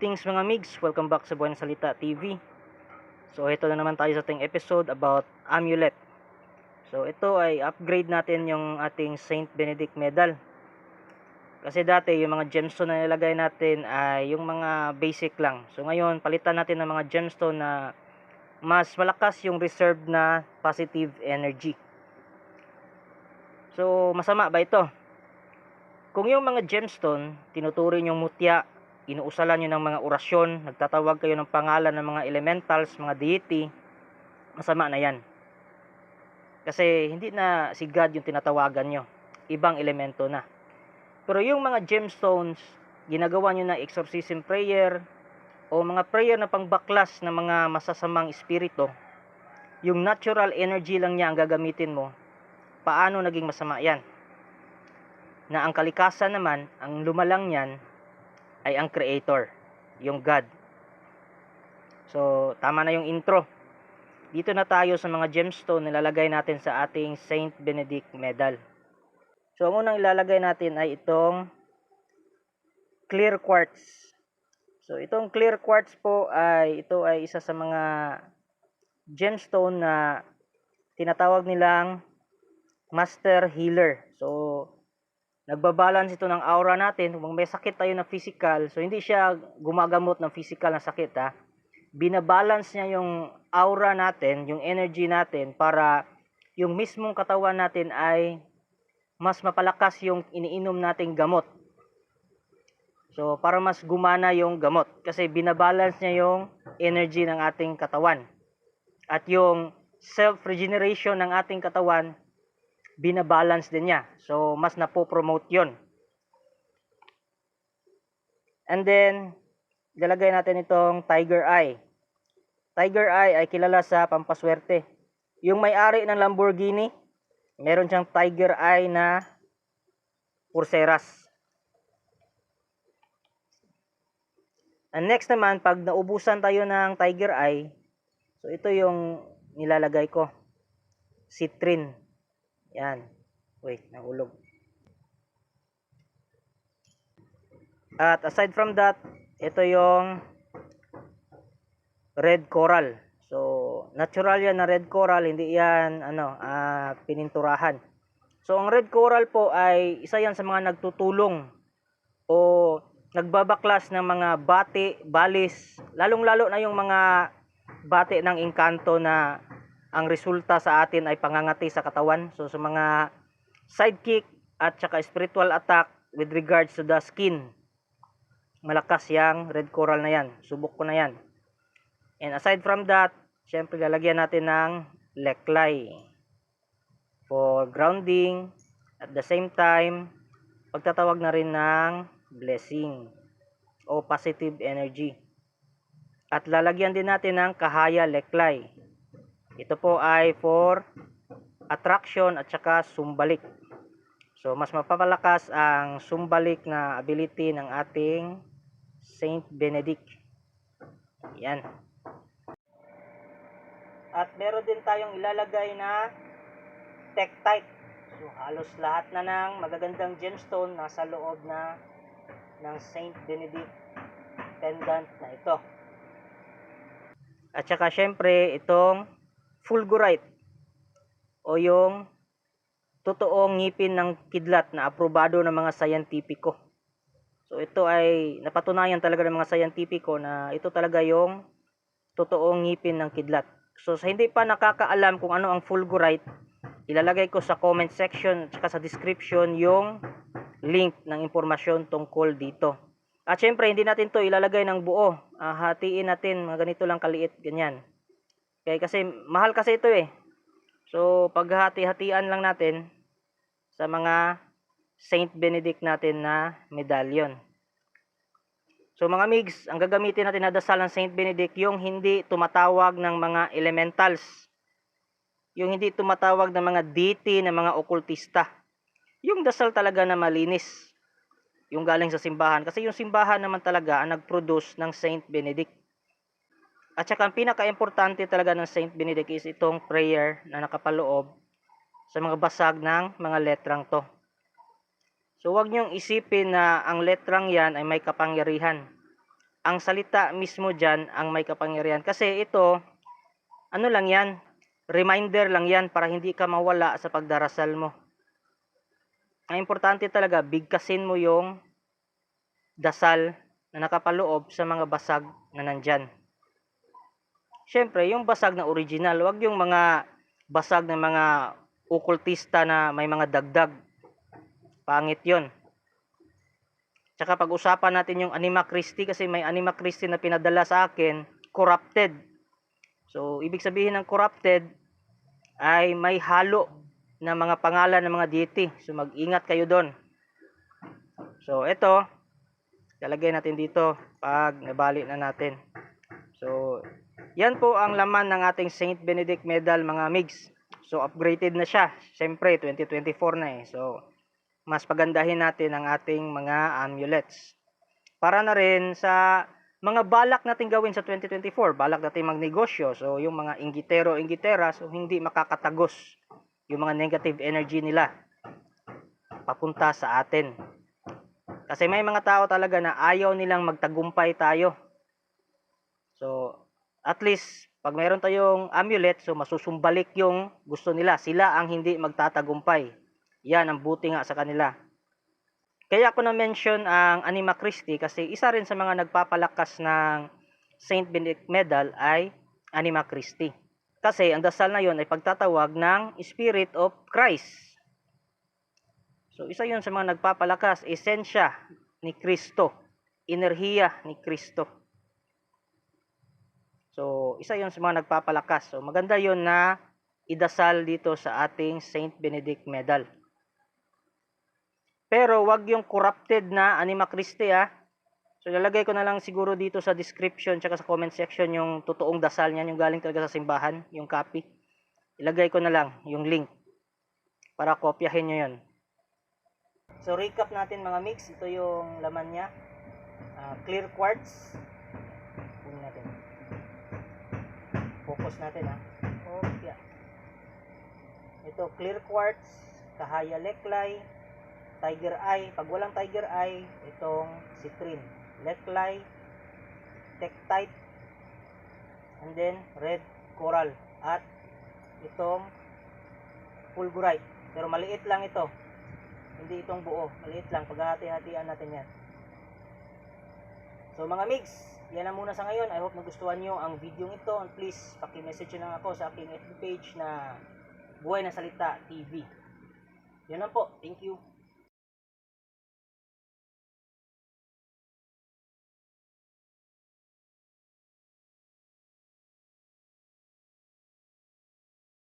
Greetings mga migs, welcome back sa Buwan Salita TV. So ito na naman tayo sa ating episode about amulet. So ito ay upgrade natin yung ating Saint Benedict medal. Kasi dati yung mga gemstone na nilagay natin ay yung mga basic lang. So ngayon palitan natin ng mga gemstone na mas malakas yung reserved na positive energy. So masama ba ito? Kung yung mga gemstone, tinuturing yung mutya, inuusalan nyo ng mga orasyon, nagtatawag kayo ng pangalan ng mga elementals, mga deity, masama na yan. Kasi hindi na si God yung tinatawagan nyo. Ibang elemento na. Pero yung mga gemstones, ginagawa nyo na exorcism prayer, o mga prayer na pangbaklas ng mga masasamang espiritu, yung natural energy lang niya ang gagamitin mo, paano naging masama yan? Na ang kalikasan naman, ang lumalang niyan, ay ang creator, yung God. So, tama na yung intro. Dito na tayo sa mga gemstone na ilalagay natin sa ating Saint Benedict medal. So, ang unang ilalagay natin ay itong clear quartz. So, itong clear quartz po ay ito ay isa sa mga gemstone na tinatawag nilang master healer. So, nagbabalance ito ng aura natin. Kung may sakit tayo na physical, so hindi siya gumagamot ng physical na sakit ha. Binabalance niya yung aura natin, yung energy natin para yung mismong katawan natin ay mas mapalakas yung iniinom nating gamot. So, para mas gumana yung gamot. Kasi binabalance niya yung energy ng ating katawan. At yung self-regeneration ng ating katawan, binabalance din niya. So, mas napopromote yon. And then, ilalagay natin itong Tiger Eye. Tiger Eye ay kilala sa pampaswerte. Yung may-ari ng Lamborghini, meron siyang Tiger Eye na purseras. And next naman, pag naubusan tayo ng Tiger Eye, so ito yung nilalagay ko. Citrin. Yan. Wait, nahulog. At aside from that, ito yung red coral. So, natural yan na red coral, hindi yan ano, ah, pininturahan. So, ang red coral po ay isa yan sa mga nagtutulong o nagbabaklas ng mga bati, balis, lalong-lalo na yung mga bati ng engkanto na ang resulta sa atin ay pangangati sa katawan. So sa mga sidekick at saka spiritual attack with regards to the skin, malakas yang red coral na yan. Subok ko na yan. And aside from that, syempre lalagyan natin ng leklay for grounding. At the same time, pagtatawag na rin ng blessing o positive energy. At lalagyan din natin ng kahaya leklay. Ito po ay for attraction at saka sumbalik. So, mas mapapalakas ang sumbalik na ability ng ating Saint Benedict. Yan. At meron din tayong ilalagay na tektite. So, halos lahat na ng magagandang gemstone nasa loob na ng Saint Benedict pendant na ito. At saka syempre itong fulgurite o yung totoong ngipin ng kidlat na aprobado ng mga sayantipiko. So ito ay napatunayan talaga ng mga sayantipiko na ito talaga yung totoong ngipin ng kidlat. So sa hindi pa nakakaalam kung ano ang fulgurite, ilalagay ko sa comment section at sa description yung link ng impormasyon tungkol dito. At syempre, hindi natin to ilalagay ng buo. Uh, hatiin natin, mga ganito lang kaliit, ganyan. Okay, kasi mahal kasi ito eh. So, paghati-hatian lang natin sa mga Saint Benedict natin na medallion. So mga migs, ang gagamitin natin na dasal ng Saint Benedict, yung hindi tumatawag ng mga elementals. Yung hindi tumatawag ng mga deity, ng mga okultista. Yung dasal talaga na malinis yung galing sa simbahan. Kasi yung simbahan naman talaga ang nag-produce ng Saint Benedict. At saka ang pinaka-importante talaga ng Saint Benedict is itong prayer na nakapaloob sa mga basag ng mga letrang to. So wag niyong isipin na ang letrang yan ay may kapangyarihan. ang salita mismo dyan ang may kapangyarihan. Kasi ito, ano lang yan, reminder lang yan para hindi ka mawala sa pagdarasal mo. Ang importante talaga, bigkasin mo yung dasal na nakapaloob sa mga basag na nandyan. Siyempre, yung basag na original, wag yung mga basag ng mga okultista na may mga dagdag. Pangit yon. Tsaka pag-usapan natin yung Anima Christi kasi may Anima Christi na pinadala sa akin, corrupted. So, ibig sabihin ng corrupted ay may halo na mga pangalan ng mga deity. So, mag-ingat kayo doon. So, ito, lalagay natin dito pag nabali na natin. So, yan po ang laman ng ating Saint Benedict Medal mga migs. So, upgraded na siya. Siyempre, 2024 na eh. So, mas pagandahin natin ang ating mga amulets. Para na rin sa mga balak natin gawin sa 2024, balak natin magnegosyo. So, yung mga inggitero, inggitera, so hindi makakatagos yung mga negative energy nila papunta sa atin. Kasi may mga tao talaga na ayaw nilang magtagumpay tayo. So, at least, pag mayroon tayong amulet, so masusumbalik yung gusto nila. Sila ang hindi magtatagumpay. Yan ang buti nga sa kanila. Kaya ako na-mention ang Anima Christi kasi isa rin sa mga nagpapalakas ng Saint Benedict Medal ay Anima Christi. Kasi ang dasal na yon ay pagtatawag ng Spirit of Christ. So isa yon sa mga nagpapalakas, esensya ni Kristo, enerhiya ni Kristo. So isa yon sa mga nagpapalakas. So maganda yon na idasal dito sa ating Saint Benedict Medal. Pero wag yung corrupted na Anima Christi ah. So lalagay ko na lang siguro dito sa description tsaka sa comment section yung totoong dasal niyan, yung galing talaga sa simbahan, yung copy. Ilagay ko na lang yung link para kopyahin nyo yun. So recap natin mga mix, ito yung laman niya. Ah, clear quartz. Kunin natin. Focus natin ha. Kopya. Ito clear quartz, kahaya leklay, tiger eye. Pag walang tiger eye, itong citrine. Leklay, tektite, and then red coral. At itong fulgurite. Pero maliit lang ito. Hindi itong buo. Maliit lang. Paghahati-hatian natin yan. So mga mix, yan lang muna sa ngayon. I hope nagustuhan nyo ang video ito. And please, paki-message nyo lang ako sa aking FB page na Buhay na Salita TV. Yan lang po. Thank you.